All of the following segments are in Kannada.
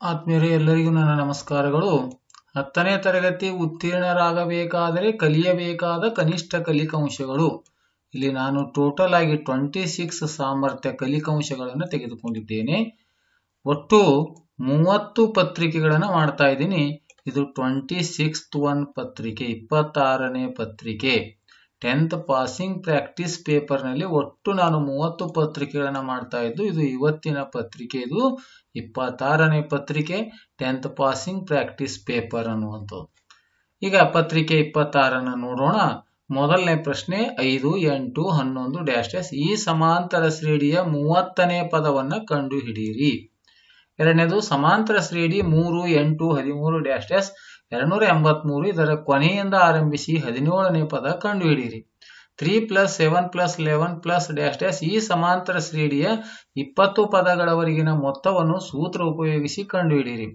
ಆತ್ಮೀಯರೇ, ಎಲ್ಲರಿಗೂ ನನ್ನ ನಮಸ್ಕಾರಗಳು. ಹತ್ತನೇ ತರಗತಿ ಉತ್ತೀರ್ಣರಾಗಬೇಕಾದರೆ ಕಲಿಯಬೇಕಾದ ಕನಿಷ್ಠ ಕಲಿಕಾಂಶಗಳು. ಇಲ್ಲಿ ನಾನು ಟೋಟಲ್ ಆಗಿ ಟ್ವೆಂಟಿ ಸಿಕ್ಸ್ ಸಾಮರ್ಥ್ಯ ಕಲಿಕಾಂಶಗಳನ್ನು ತೆಗೆದುಕೊಂಡಿದ್ದೇನೆ. ಒಟ್ಟು ಮೂವತ್ತು ಪತ್ರಿಕೆಗಳನ್ನು ಮಾಡ್ತಾ ಇದ್ದೀನಿ. ಇದು ಟ್ವೆಂಟಿ ಸಿಕ್ಸ್ತ್ ಒನ್ ಪತ್ರಿಕೆ, ಇಪ್ಪತ್ತಾರನೇ ಪತ್ರಿಕೆ. ಟೆಂತ್ ಪಾಸಿಂಗ್ ಪ್ರಾಕ್ಟೀಸ್ ಪೇಪರ್ನಲ್ಲಿ ಒಟ್ಟು ನಾನು ಮೂವತ್ತು ಪತ್ರಿಕೆಗಳನ್ನು ಮಾಡ್ತಾ ಇದ್ದು, ಇದು ಇವತ್ತಿನ ಪತ್ರಿಕೆ, ಇದು ಇಪ್ಪತ್ತಾರನೇ ಪತ್ರಿಕೆ ಟೆಂತ್ ಪಾಸಿಂಗ್ ಪ್ರಾಕ್ಟೀಸ್ ಪೇಪರ್ ಅನ್ನುವಂಥದ್ದು. ಈಗ ಪತ್ರಿಕೆ ಇಪ್ಪತ್ತಾರನ್ನು ನೋಡೋಣ. ಮೊದಲನೇ ಪ್ರಶ್ನೆ, ಐದು, ಎಂಟು, ಹನ್ನೊಂದು ಡ್ಯಾಶ್ ಡ್ಯಾಶ್ ಈ ಸಮಾಂತರ ಶ್ರೇಣಿಯ ಮೂವತ್ತನೇ ಪದವನ್ನ ಕಂಡುಹಿಡಿಯಿರಿ. ಎರಡನೇದು, ಸಮಾಂತರ ಶ್ರೇಣಿ ಮೂರು, ಎಂಟು, ಹದಿಮೂರು ಡ್ಯಾಶ್ ಡ್ಯಾಶ್ ಎರಡ್ನೂರ ಎಂಬತ್ಮೂರು ಇದರ ಕೊನೆಯಿಂದ ಆರಂಭಿಸಿ ಹದಿನೇಳನೇ ಪದ ಕಂಡುಹಿಡಿಯಿರಿ. Three plus seven plus eleven plus dash dash ಈ ಸಮಾಂತರ ಶ್ರೇಣಿಯ ಇಪ್ಪತ್ತು ಪದಗಳವರೆಗಿನ ಮೊತ್ತವನ್ನು ಸೂತ್ರ ಉಪಯೋಗಿಸಿ ಕಂಡುಹಿಡಿಯಿರಿ.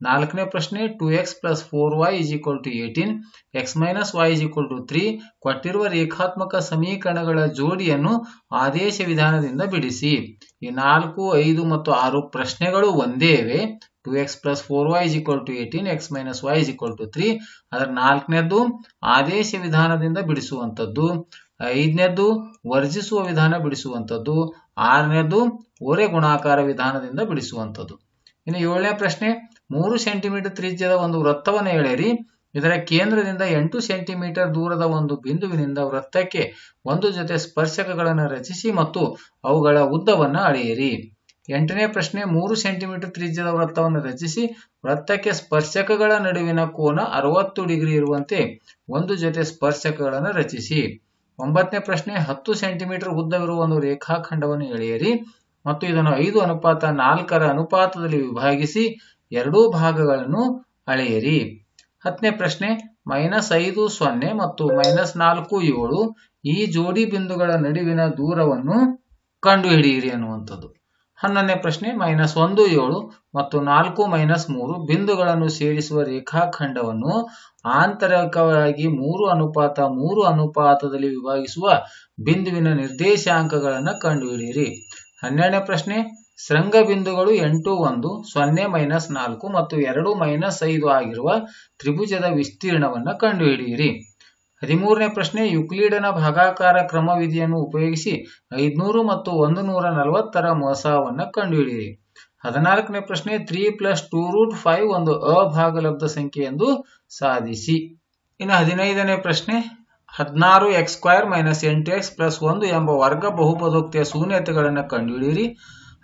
ನಾಲ್ಕನೇ ಪ್ರಶ್ನೆ, two x plus four y is equal to eighteen, x minus y is equal to three, ಕೊಟ್ಟಿರುವ ರೇಖಾತ್ಮಕ ಸಮೀಕರಣಗಳ ಜೋಡಿಯನ್ನು ಆದೇಶ ವಿಧಾನದಿಂದ ಬಿಡಿಸಿ. ಈ ನಾಲ್ಕು, ಐದು ಮತ್ತು ಆರು ಪ್ರಶ್ನೆಗಳು ಒಂದೇ ಇವೆ two x plus four y is equal to eighteen x minus y is equal to three ಅದರ ನಾಲ್ಕನೇದ್ದು ಆದೇಶ ವಿಧಾನದಿಂದ ಬಿಡಿಸುವಂಥದ್ದು. ಐದನೇದ್ದು ವರ್ಜಿಸುವ ವಿಧಾನ ಬಿಡಿಸುವಂಥದ್ದು. ಆರನೇದ್ದು ಒರೆ ಗುಣಾಕಾರ ವಿಧಾನದಿಂದ ಬಿಡಿಸುವಂಥದ್ದು. ಇನ್ನು ಏಳನೇ ಪ್ರಶ್ನೆ, ಮೂರು ಸೆಂಟಿಮೀಟರ್ ತ್ರಿಜ್ಯದ ಒಂದು ವೃತ್ತವನ್ನು ಎಳೆಯಿರಿ. ಇದರ ಕೇಂದ್ರದಿಂದ ಎಂಟು ಸೆಂಟಿಮೀಟರ್ ದೂರದ ಒಂದು ಬಿಂದುವಿನಿಂದ ವೃತ್ತಕ್ಕೆ ಒಂದು ಜೊತೆ ಸ್ಪರ್ಶಕಗಳನ್ನು ರಚಿಸಿ ಮತ್ತು ಅವುಗಳ ಉದ್ದವನ್ನು ಅಳೆಯಿರಿ. ಎಂಟನೇ ಪ್ರಶ್ನೆ, ಮೂರು ಸೆಂಟಿಮೀಟರ್ ತ್ರಿಜ್ಯದ ವೃತ್ತವನ್ನು ರಚಿಸಿ, ವೃತ್ತಕ್ಕೆ ಸ್ಪರ್ಶಕಗಳ ನಡುವಿನ ಕೋನ ಅರವತ್ತು ಡಿಗ್ರಿ ಇರುವಂತೆ ಒಂದು ಜೊತೆ ಸ್ಪರ್ಶಕಗಳನ್ನು ರಚಿಸಿ. ಒಂಬತ್ತನೇ ಪ್ರಶ್ನೆ, ಹತ್ತು ಸೆಂಟಿಮೀಟರ್ ಉದ್ದವಿರುವ ಒಂದು ರೇಖಾಖಂಡವನ್ನು ಎಳೆಯಿರಿ ಮತ್ತು ಇದನ್ನು ಐದು ಅನುಪಾತ ನಾಲ್ಕರ ಅನುಪಾತದಲ್ಲಿ ವಿಭಾಗಿಸಿ ಎರಡೂ ಭಾಗಗಳನ್ನು ಅಳೆಯಿರಿ. ಹತ್ತನೇ ಪ್ರಶ್ನೆ, ಮೈನಸ್ ಐದು ಸೊನ್ನೆ ಮತ್ತು ಮೈನಸ್ ನಾಲ್ಕು ಏಳು ಈ ಜೋಡಿ ಬಿಂದುಗಳ ನಡುವಿನ ದೂರವನ್ನು ಕಂಡುಹಿಡಿಯಿರಿ ಅನ್ನುವಂಥದ್ದು ಹನ್ನೊಂದನೇ ಪ್ರಶ್ನೆ ಮೈನಸ್ ಒಂದು ಏಳು ಮತ್ತು ನಾಲ್ಕು ಮೈನಸ್ ಮೂರು ಬಿಂದುಗಳನ್ನು ಸೇರಿಸುವ ರೇಖಾಖಂಡವನ್ನು ಆಂತರಿಕವಾಗಿ ಮೂರು ಅನುಪಾತ ಮೂರು ಅನುಪಾತದಲ್ಲಿ ವಿಭಾಗಿಸುವ ಬಿಂದುವಿನ ನಿರ್ದೇಶಾಂಕಗಳನ್ನು ಕಂಡುಹಿಡಿಯಿರಿ. ಹನ್ನೆರಡನೇ ಪ್ರಶ್ನೆ, ಶೃಂಗ ಬಿಂದುಗಳು ಎಂಟು ಒಂದು, ಸೊನ್ನೆ ಮೈನಸ್ ನಾಲ್ಕು ಮತ್ತು ಎರಡು ಮೈನಸ್ ಐದು ಆಗಿರುವ ತ್ರಿಭುಜದ ವಿಸ್ತೀರ್ಣವನ್ನು ಕಂಡುಹಿಡಿಯಿರಿ. ಹದಿಮೂರನೇ ಪ್ರಶ್ನೆ, ಯುಕ್ಲೀಡನ ಭಾಗಾಕಾರ ಕ್ರಮವಿಧಿಯನ್ನು ಉಪಯೋಗಿಸಿ ಐದ್ನೂರು ಮತ್ತು ಒಂದು ನೂರ ನಲವತ್ತರ ಮೊಸವನ್ನು ಕಂಡುಹಿಡಿಯಿರಿ. ಹದಿನಾಲ್ಕನೇ ಪ್ರಶ್ನೆ, three plus two root five ಒಂದು ಅಭಾಗಲಬ್ಧ ಸಂಖ್ಯೆ ಎಂದು ಸಾಧಿಸಿ. ಇನ್ನು ಹದಿನೈದನೇ ಪ್ರಶ್ನೆ, ಹದಿನಾರು ಎಕ್ಸ್ ಸ್ಕ್ವೇರ್ ಮೈನಸ್ ಎಂಟು ಎಕ್ಸ್ ಪ್ಲಸ್ ಒಂದು ಎಂಬ ವರ್ಗ ಬಹುಪದೋಕ್ತಿಯ ಶೂನ್ಯತೆಗಳನ್ನು ಕಂಡುಹಿಡಿಯಿರಿ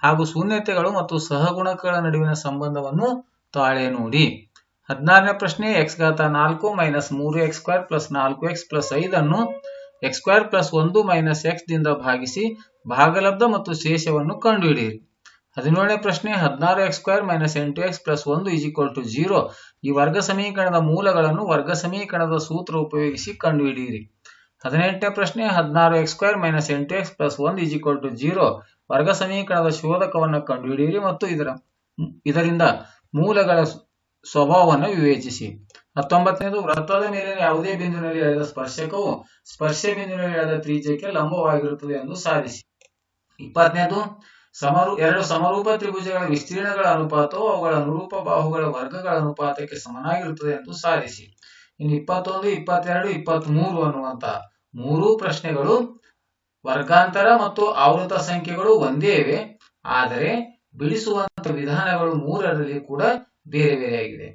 ಹಾಗೂ ಶೂನ್ಯತೆಗಳು ಮತ್ತು ಸಹಗುಣಕಗಳ ನಡುವಿನ ಸಂಬಂಧವನ್ನು ತಾಳೆ ನೋಡಿ. ಹದಿನಾರನೇ ಪ್ರಶ್ನೆ ಎಕ್ಸ್ ಘಾತ ನಾಲ್ಕು ಮೈನಸ್ ಮೂರು ಎಕ್ಸ್ ಸ್ಕ್ವೇರ್ ಪ್ಲಸ್ ನಾಲ್ಕು ಎಕ್ಸ್ ಪ್ಲಸ್ ಐದನ್ನು ಎಕ್ಸ್ ಸ್ಕ್ವೇರ್ ಪ್ಲಸ್ ಒಂದು ಮೈನಸ್ ಎಕ್ಸ್ ದಿಂದ ಭಾಗಿಸಿ ಭಾಗಲಬ್ಧ ಮತ್ತು ಶೇಷವನ್ನು ಕಂಡುಹಿಡಿಯಿರಿ. ಹದಿನೇಳನೇ ಪ್ರಶ್ನೆ, ಹದಿನಾರು ಎಕ್ಸ್ ಸ್ಕ್ವೇರ್ ಮೈನಸ್ ಎಂಟು ಎಕ್ಸ್ ಪ್ಲಸ್ ಒಂದು ಇಸ್ ಈಕ್ವಲ್ ಟು ಜೀರೋ ಈ ವರ್ಗ ಸಮೀಕರಣದ ಮೂಲಗಳನ್ನು ವರ್ಗ ಸಮೀಕರಣದ ಸೂತ್ರ ಉಪಯೋಗಿಸಿ ಕಂಡುಹಿಡಿಯಿರಿ. ಹದಿನೆಂಟನೇ ಪ್ರಶ್ನೆ, ಹದಿನಾರು ಎಕ್ಸ್ ಸ್ಕ್ವೇರ್ ಮೈನಸ್ ಎಂಟು ಎಕ್ಸ್ ಪ್ಲಸ್ ಒಂದು ಇಸ್ ಈಕ್ವಲ್ ಟು ಜೀರೋ ವರ್ಗ ಸಮೀಕರಣದ ಶೋಧಕವನ್ನು ಕಂಡುಹಿಡಿಯಿರಿ ಮತ್ತು ಇದರ, ಇದರಿಂದ ಮೂಲಗಳ ಸ್ವಭಾವವನ್ನು ವಿವೇಚಿಸಿ. ಹತ್ತೊಂಬತ್ತನೇದು, ವೃತ್ತದ ಮೇಲಿನ ಯಾವುದೇ ಬಿಂದುವಿನಲ್ಲಿ ಎಳೆದ ಸ್ಪರ್ಶಕವು ಸ್ಪರ್ಶ ಬಿಂದುವಿನಲ್ಲಿ ಎಳೆದ ತ್ರಿಜ್ಯಕ್ಕೆ ಲಂಬವಾಗಿರುತ್ತದೆ ಎಂದು ಸಾಧಿಸಿ. ಇಪ್ಪತ್ತನೇದು, ಸಮರು, ಎರಡು ಸಮರೂಪ ತ್ರಿಭುಜಗಳ ವಿಸ್ತೀರ್ಣಗಳ ಅನುಪಾತವು ಅವುಗಳ ಅನುರೂಪ ಬಾಹುಗಳ ವರ್ಗಗಳ ಅನುಪಾತಕ್ಕೆ ಸಮನಾಗಿರುತ್ತದೆ ಎಂದು ಸಾಧಿಸಿ. ಇನ್ನು ಇಪ್ಪತ್ತೊಂದು, ಇಪ್ಪತ್ತೆರಡು ಇಪ್ಪತ್ತ್ ಮೂರು ಅನ್ನುವಂತಹ ಮೂರೂ ಪ್ರಶ್ನೆಗಳು ವರ್ಗಾಂತರ ಮತ್ತು ಆವೃತ ಸಂಖ್ಯೆಗಳು ಒಂದೇ ಇವೆ. ಆದರೆ ಬಿಡಿಸುವಂತ ವಿಧಾನಗಳು ಮೂರರಲ್ಲಿ ಕೂಡ ಬೇರೆ ಬೇರೆಯಾಗಿದೆ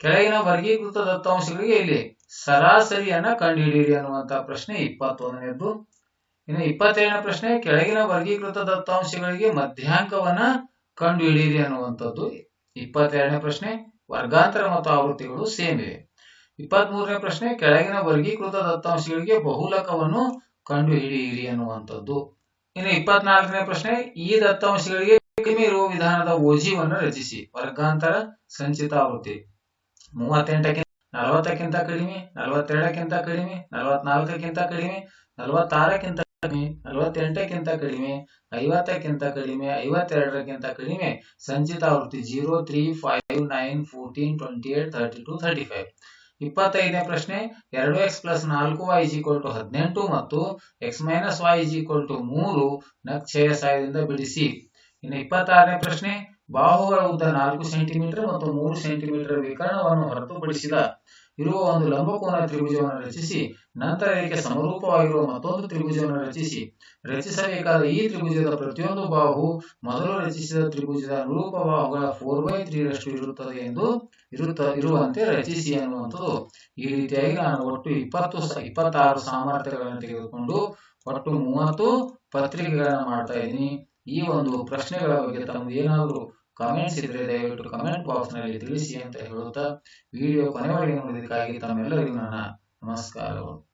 ಕೆಳಗಿನ ವರ್ಗೀಕೃತ ದತ್ತಾಂಶಗಳಿಗೆ ಇಲ್ಲಿ ಸರಾಸರಿಯನ್ನ ಕಂಡುಹಿಡಿಯಿರಿ ಅನ್ನುವಂತ ಪ್ರಶ್ನೆ ಇಪ್ಪತ್ತೊಂದನೇದ್ದು. ಇನ್ನು ಇಪ್ಪತ್ತೇಳನೇ ಪ್ರಶ್ನೆ, ಕೆಳಗಿನ ವರ್ಗೀಕೃತ ದತ್ತಾಂಶಗಳಿಗೆ ಮಧ್ಯಾಂಕವನ್ನ ಕಂಡುಹಿಡಿಯಿರಿ ಅನ್ನುವಂಥದ್ದು. ಇಪ್ಪತ್ತೆರಡನೇ ಪ್ರಶ್ನೆ, ವರ್ಗಾಂತರ ಮತ್ತು ಆವೃತ್ತಿಗಳು ಸೇಮ್ ಇವೆ. ಇಪ್ಪತ್ತ್ ಪ್ರಶ್ನೆ, ಕೆಳಗಿನ ವರ್ಗೀಕೃತ ದತ್ತಾಂಶಗಳಿಗೆ ಬಹುಲಕವನ್ನು ಕಂಡುಹಿಡಿಯಿರಿ ಅನ್ನುವಂಥದ್ದು. ಇನ್ನು ಇಪ್ಪತ್ನಾಲ್ಕನೇ ಪ್ರಶ್ನೆ, ಈ ದತ್ತಾಂಶಗಳಿಗೆ ಕಡಿಮೆ ಇರುವ ವಿಧಾನದ ಓಜಿವನ್ನು ರಚಿಸಿ. ವರ್ಗಾಂತರ ಸಂಚಿತ ಆವೃತ್ತಿ. ಮೂವತ್ತೆಂಟಕ್ಕಿಂತ ನಲವತ್ತಕ್ಕಿಂತ ಕಡಿಮೆ, ನಲವತ್ತೆರಡಕ್ಕಿಂತ ಕಡಿಮೆ, ನಲವತ್ನಾಲ್ಕಕ್ಕಿಂತ ಕಡಿಮೆ, ನಲವತ್ತಾರಕ್ಕಿಂತ ಕಡಿಮೆ, ನಲವತ್ತೆಂಟಕ್ಕಿಂತ ಕಡಿಮೆ, ಐವತ್ತಕ್ಕಿಂತ ಕಡಿಮೆ ಐವತ್ತೆರಡರಕ್ಕಿಂತ ಕಡಿಮೆ. ಸಂಚಿತ ಆವೃತ್ತಿ zero three five nine fourteen twenty eight thirty two thirty five. ಇಪ್ಪತ್ತೈದನೇ ಪ್ರಶ್ನೆ, ಎರಡು ಎಕ್ಸ್ ಪ್ಲಸ್ ನಾಲ್ಕು ವೈ ಈಕ್ವಲ್ ಟು ಹದಿನೆಂಟು ಮತ್ತು x minus y equal to ಮೂರು ನ ಕ್ಷಯ ಸಹಾಯದಿಂದ ಬಿಡಿಸಿ. ಇನ್ನು ಇಪ್ಪತ್ತಾರನೇ ಪ್ರಶ್ನೆ, ಬಾಹುಗಳ ಉದ್ದ ನಾಲ್ಕು ಸೆಂಟಿಮೀಟರ್ ಮತ್ತು ಮೂರು ಸೆಂಟಿಮೀಟರ್ ವಿಕರ್ಣವನ್ನು ಹೊರತುಪಡಿಸಿದ ಇರುವ ಒಂದು ಲಂಬಕೋನ ತ್ರಿಭುಜವನ್ನು ರಚಿಸಿ, ನಂತರ ಇದಕ್ಕೆ ಸಮರೂಪವಾಗಿರುವ ಮತ್ತೊಂದು ತ್ರಿಭುಜವನ್ನು ರಚಿಸಿ. ರಚಿಸಬೇಕಾದ ಈ ತ್ರಿಭುಜದ ಪ್ರತಿಯೊಂದು ಬಾಹು ಮೊದಲು ರಚಿಸಿದ ತ್ರಿಭುಜದ ಅನುರೂಪ ಬಾಹುಗಳ ಫೋರ್ ಬೈ ತ್ರೀ ರಷ್ಟು ಇರುತ್ತದೆ ಎಂದು ಇರುತ್ತ, ಇರುವಂತೆ ರಚಿಸಿ ಅನ್ನುವಂಥದ್ದು ಈ ರೀತಿಯಾಗಿ ನಾನು ಒಟ್ಟು ಇಪ್ಪತ್ತು ಇಪ್ಪತ್ತಾರು ಸಾಮರ್ಥ್ಯಗಳನ್ನು ತೆಗೆದುಕೊಂಡು ಒಟ್ಟು ಮೂವತ್ತು ಪತ್ರಿಕೆಗಳನ್ನು ಮಾಡ್ತಾ ಇದ್ದೀನಿ. ಈ ಒಂದು ಪ್ರಶ್ನೆಗಳ ಬಗ್ಗೆ ತಮ್ಮ ಏನಾದರೂ ಕಾಮೆಂಟ್ಸ್ ಇದ್ರೆ ದಯವಿಟ್ಟು ಕಮೆಂಟ್ ಬಾಕ್ಸ್ನಲ್ಲಿ ತಿಳಿಸಿ ಅಂತ ಹೇಳುತ್ತಾ ವಿಡಿಯೋ ಕೊನೆವರೆಗೆ ನೋಡಿದಕ್ಕಾಗಿ ತಮ್ಮೆಲ್ಲರಿಗೂ ನನ್ನ ನಮಸ್ಕಾರಗಳು.